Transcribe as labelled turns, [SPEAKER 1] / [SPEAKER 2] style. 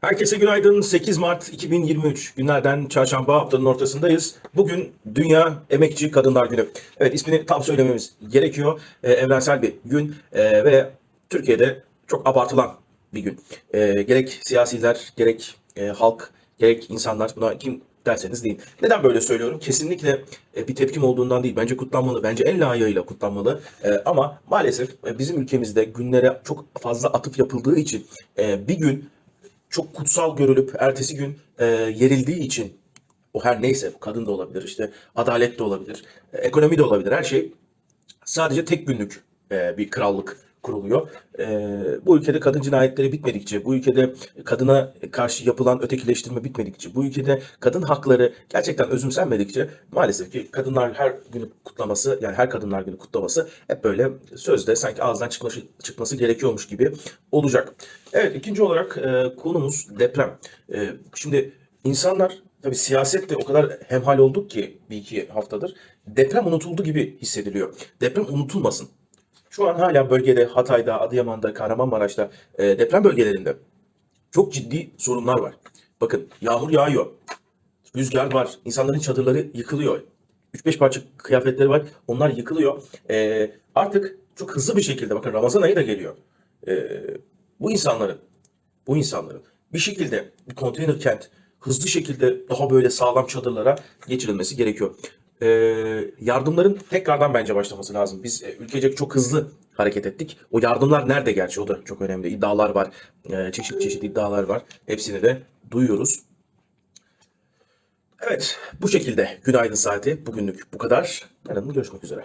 [SPEAKER 1] Herkese günaydın. 8 Mart 2023 günlerden çarşamba haftanın ortasındayız. Bugün Dünya Emekçi Kadınlar Günü. Evet ismini tam söylememiz gerekiyor. Ee, evrensel bir gün Ee, ve Türkiye'de çok abartılan bir gün. Ee, gerek siyasiler, gerek e, halk, gerek insanlar buna kim derseniz deyin. Neden böyle söylüyorum? Kesinlikle e, bir tepkim olduğundan değil. Bence kutlanmalı. Bence en layığıyla kutlanmalı. E, ama maalesef e, bizim ülkemizde günlere çok fazla atıf yapıldığı için bir gün çok kutsal görülüp ertesi gün e, yerildiği için o her neyse kadın da olabilir işte adalet de olabilir e, ekonomi de olabilir her şey sadece tek günlük e, bir krallık kuruluyor. E, bu ülkede kadın cinayetleri bitmedikçe, bu ülkede kadına karşı yapılan ötekileştirme bitmedikçe, bu ülkede kadın hakları gerçekten özümsenmedikçe maalesef ki kadınlar her günü kutlaması, yani her kadınlar günü kutlaması hep böyle sözde sanki ağızdan çıkması, çıkması gerekiyormuş gibi olacak. Evet ikinci olarak e, konumuz deprem. E, şimdi insanlar tabii siyasette o kadar hemhal olduk ki bir iki haftadır deprem unutuldu gibi hissediliyor. Deprem unutulmasın. Şu an hala bölgede Hatay'da, Adıyaman'da, Kahramanmaraş'ta e, deprem bölgelerinde çok ciddi sorunlar var. Bakın yağmur yağıyor, rüzgar var, insanların çadırları yıkılıyor. 3-5 parça kıyafetleri var, onlar yıkılıyor. E, artık çok hızlı bir şekilde bakın Ramazan ayı da geliyor. E, bu insanların, bu insanların bir şekilde bir konteyner kent hızlı şekilde daha böyle sağlam çadırlara geçirilmesi gerekiyor. Ee, yardımların tekrardan bence başlaması lazım. Biz e, ülkecek çok hızlı hareket ettik. O yardımlar nerede gerçi o da çok önemli. İddialar var. Ee, çeşit çeşit iddialar var. Hepsini de duyuyoruz. Evet bu şekilde günaydın saati bugünlük bu kadar. Yarın görüşmek üzere.